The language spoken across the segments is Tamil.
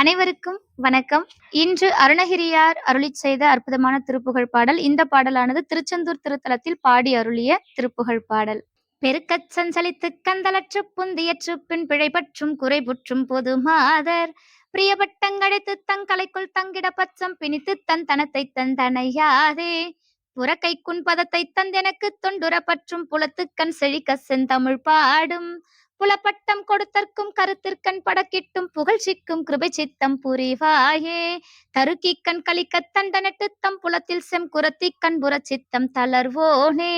அனைவருக்கும் வணக்கம். இன்று அருணகிரியார் அருளிச் செய்த அற்புதமான திருப்புகழ் பாடல். இந்த பாடலானது திருச்செந்தூர் திருத்தலத்தில் பாடி அருளிய திருப்புகழ் பாடல். பெருக்கச் சஞ்சலித்து கந்தலற்று புந்தியற்று பின் பிழைபற்றும் குறைபுற்றும் பொது மாதர். பிரியபட்டங்கழைத்து தங்கலைக்குள் தங்கிட பச்சம் பிணித்து தன் தனத்தை தந்தனையாதே புறக்கை குன்பதத்தை தந்தெனக்கு தொண்டுர பற்றும் புலத்துக்கண் செழிக்க செந்தமிழ் பாடும். புலப்பட்டம் கொடுத்தற்கும் கருத்திற்கண் படக்கிட்டும் புகழ்ச்சிக்கும் கிருபை சித்தம் புரிவாயே. தருக்கிக்கண் கலிக்க தண்டனட்டு தம் புலத்தில் செம் குரத்திக்கண் புறச்சித்தம் தளர்வோனே.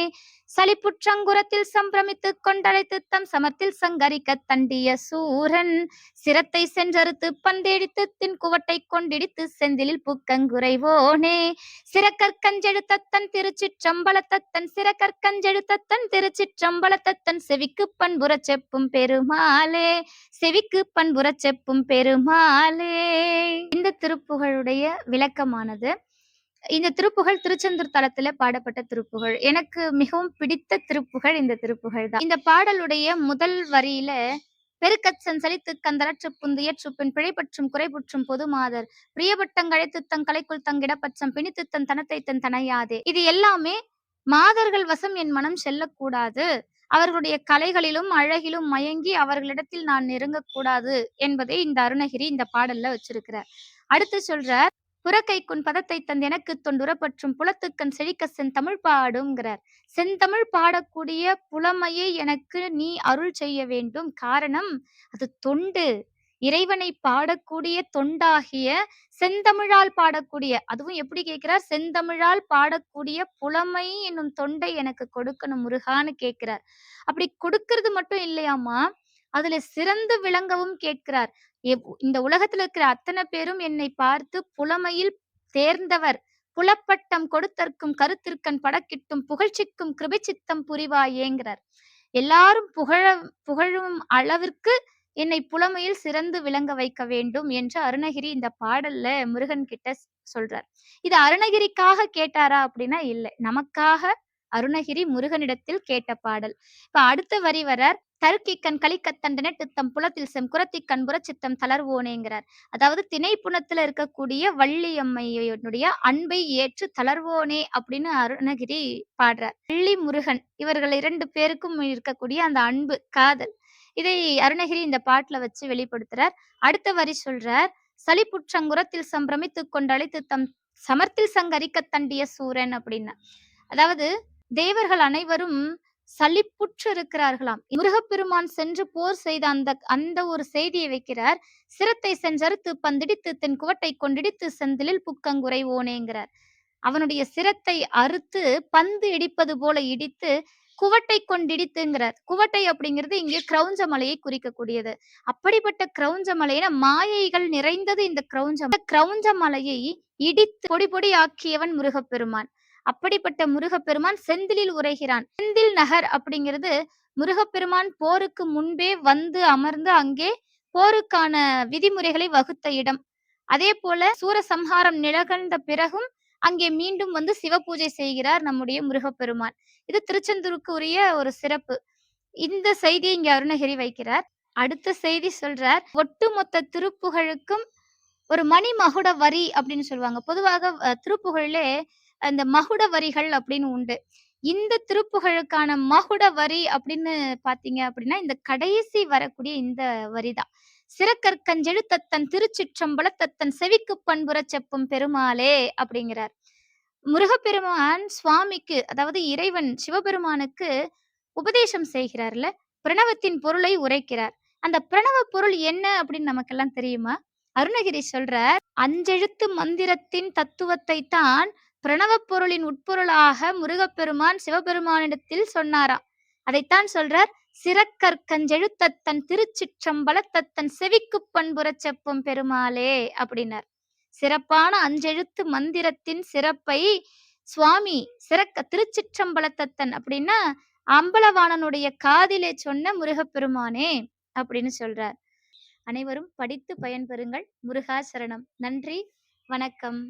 சலிப்புற்றங்குரத்தில் சம்பிரமித்து கொண்டழைத்து தம் சமத்தில் சங்கரிக்க தண்டிய சூரன் சிரத்தை சென்றறுத்து பந்தேடித்து தின் குவட்டை கொண்டிடித்து செந்திலில் புக்கங்குறைவோனே சிறக்கற்கஞ்செழுத்தத்தன் திருச்சிற்றம்பலத்தத்தன் சிறக்கற்கஞ்செழுத்தத்தன் திருச்சிற்றம்பலத்தன் செவிக்கு பண்புற செப்பும் பெருமாளே. செவிக்கு பண்புற செப்பும் பெருமாளே. இந்த திருப்புகழுடைய விளக்கமானது இந்த திருப்புகழ் திருச்செந்தூர் தளத்துல பாடப்பட்ட திருப்புகழ் எனக்கு மிகவும் பிடித்த திருப்புகழ் இந்த திருப்புகழ் தான். இந்த பாடலுடைய முதல் வரியில பெருக்கச்சன் சலித்து கந்தரற்று புந்தியற்று பின் பிழைப்பற்றும் குறைபுற்றும் பொது மாதர் பிரியப்பட்டங்கழைத்து தன் கலைக்குள் தங்கிடப்பச்சம் பிணித்து தன் தனத்தை தன் தனையாதே இது எல்லாமே மாதர்கள் வசம் என் மனம் செல்லக்கூடாது அவர்களுடைய கலைகளிலும் அழகிலும் மயங்கி அவர்களிடத்தில் நான் நெருங்கக்கூடாது என்பதை இந்த அருணகிரி இந்த பாடல்ல வச்சிருக்கிறார். அடுத்து சொல்றார் புறக்கைக்குன் பதத்தை தந்த எனக்கு தொண்டுறப்பற்றும் புலத்துக்கண் செழிக்க செந்தமிழ் பாடுங்கிறார் செந்தமிழ் பாடக்கூடிய புலமையை எனக்கு நீ அருள் செய்ய வேண்டும். காரணம் அது தொண்டு. இறைவனை பாடக்கூடிய தொண்டாகிய செந்தமிழால் பாடக்கூடிய அதுவும் எப்படி கேட்கிறார்? செந்தமிழால் பாடக்கூடிய புலமை என்னும் தொண்டை எனக்கு கொடுக்கணும் முருகான்னு கேட்கிறார். அப்படி கொடுக்கறது மட்டும் இல்லையாமா அதுல சிறந்து விளங்கவும் கேட்கிறார். இந்த உலகத்துல இருக்கிற அத்தனை பேரும் என்னை பார்த்து புலமையில் தேர்ந்தவர். புலப்பட்டம் கொடுத்தற்கும் கருத்திற்கண் படக்கிட்டும் புகழ்ச்சிக்கும் கிருபைச்சித்தம் புரிவாயேங்கிறார். எல்லாரும் புகழ புகழும் அளவிற்கு என்னை புலமையில் சிறந்து விளங்க வைக்க வேண்டும் என்று அருணகிரி இந்த பாடல்ல முருகன் கிட்ட சொல்றார். இது அருணகிரிக்காக கேட்டாரா அப்படின்னா இல்லை. நமக்காக அருணகிரி முருகனிடத்தில் கேட்ட பாடல். இப்ப அடுத்த வரி வரார் தருக்கிக்கண் கலிக்கத்தன் தித்தம் புலத்தில் செம் குரத்திக்கண் புறச்சித்தம் தளர்வோனேங்கிறார். அதாவது திணைப்புணத்துல இருக்கக்கூடிய வள்ளியம்மையனுடைய அன்பை ஏற்று தளர்வோனே அப்படின்னு அருணகிரி பாடுறார். வள்ளி முருகன் இவர்கள் இரண்டு பேருக்கும் இருக்கக்கூடிய அந்த அன்பு காதல் இதை அருணகிரி இந்த பாட்டுல வச்சு வெளிப்படுத்துறார். அடுத்த வரி சொல்றார் சலிப்புற்றங்குரத்தில் சம்பிரமித்து கொண்டழைத்து தம் சமர்த்தில் சங்கரிக்க தண்டிய சூரன் அப்படின்னு. அதாவது தேவர்கள் அனைவரும் சலிப்புற்று இருக்கிறார்களாம் முருகப்பெருமான் சென்று போர் செய்த அந்த அந்த ஒரு செய்தியை வைக்கிறார். சிரத்தை சென்றறுத்து பந்திடித்து தென் குவட்டை கொண்டிடித்து செந்திலில் புக்கங்குறை ஓனேங்கிறார் அவனுடைய சிரத்தை அறுத்து பந்து இடிப்பது போல இடித்து குவட்டை கொண்டிடித்துங்கிறார். குவட்டை அப்படிங்கிறது இங்கே கிரௌஞ்ச மலையை குறிக்கக்கூடியது. அப்படிப்பட்ட கிரௌஞ்ச மலையின மாயைகள் நிறைந்தது இந்த கிரௌஞ்ச மலை. கிரௌஞ்ச மலையை இடித்து பொடி பொடி ஆக்கியவன் முருகப்பெருமான். அப்படிப்பட்ட முருகப்பெருமான் செந்திலில் உரைகிறான். செந்தில் நகர் அப்படிங்கிறது முருகப்பெருமான் போருக்கு முன்பே வந்து அமர்ந்து அங்கே போருக்கான விதிமுறைகளை வகுத்த இடம். அதே போல சூரசம்ஹாரம் நிகழ்ந்த பிறகும் அங்கே மீண்டும் வந்து சிவ பூஜை செய்கிறார் நம்முடைய முருகப்பெருமான். இது திருச்செந்தூருக்கு உரிய ஒரு சிறப்பு. இந்த செய்தியை இங்க அருணகிரி வைக்கிறார். அடுத்த செய்தி சொல்றார் ஒட்டுமொத்த திருப்புகழுக்கும் ஒரு மணி மகுட வரி அப்படின்னு சொல்லுவாங்க. பொதுவாக திருப்புகழிலே அந்த மகுட வரிகள் அப்படின்னு உண்டு. இந்த திருப்புகழுக்கான மகுட வரி அப்படின்னு பாத்தீங்க அப்படின்னா இந்த கடைசி வரக்கூடிய இந்த வரிதான். சிறக்கற்கஞ்செழுத்தத்தன் திருச்சிற்றம்பலத்தத்தன் செவிக்கு பண்புற செப்பும் பெருமாளே அப்படிங்கிறார். முருகப்பெருமான் சுவாமிக்கு அதாவது இறைவன் சிவபெருமானுக்கு உபதேசம் செய்கிறார்ல பிரணவத்தின் பொருளை உரைக்கிறார். அந்த பிரணவ பொருள் என்ன அப்படின்னு நமக்கெல்லாம் தெரியுமா? அருணகிரி சொல்றார் அஞ்செழுத்து மந்திரத்தின் தத்துவத்தை தான் பிரணவப் பொருளின் உட்பொருளாக முருகப்பெருமான் சிவபெருமானிடத்தில் சொன்னாராம் அதைத்தான் சொல்றார் சிறக்கற்கஞ்செழுத்தத்தன் திருச்சிற்றம்பலத்தத்தன் செவிக்குப் பண்புறச் செப்பம் பெருமாளே அப்படின்னார். சிறப்பான அஞ்செழுத்து மந்திரத்தின் சிறப்பை சுவாமி சிறக்க திருச்சிற்றம்பலத்தத்தன் அப்படின்னா அம்பலவாணனுடைய காதிலே சொன்ன முருகப்பெருமானே அப்படின்னு சொல்றார். அனைவரும் படித்து பயன்பெறுங்கள். முருகா சரணம் நன்றி. வணக்கம்.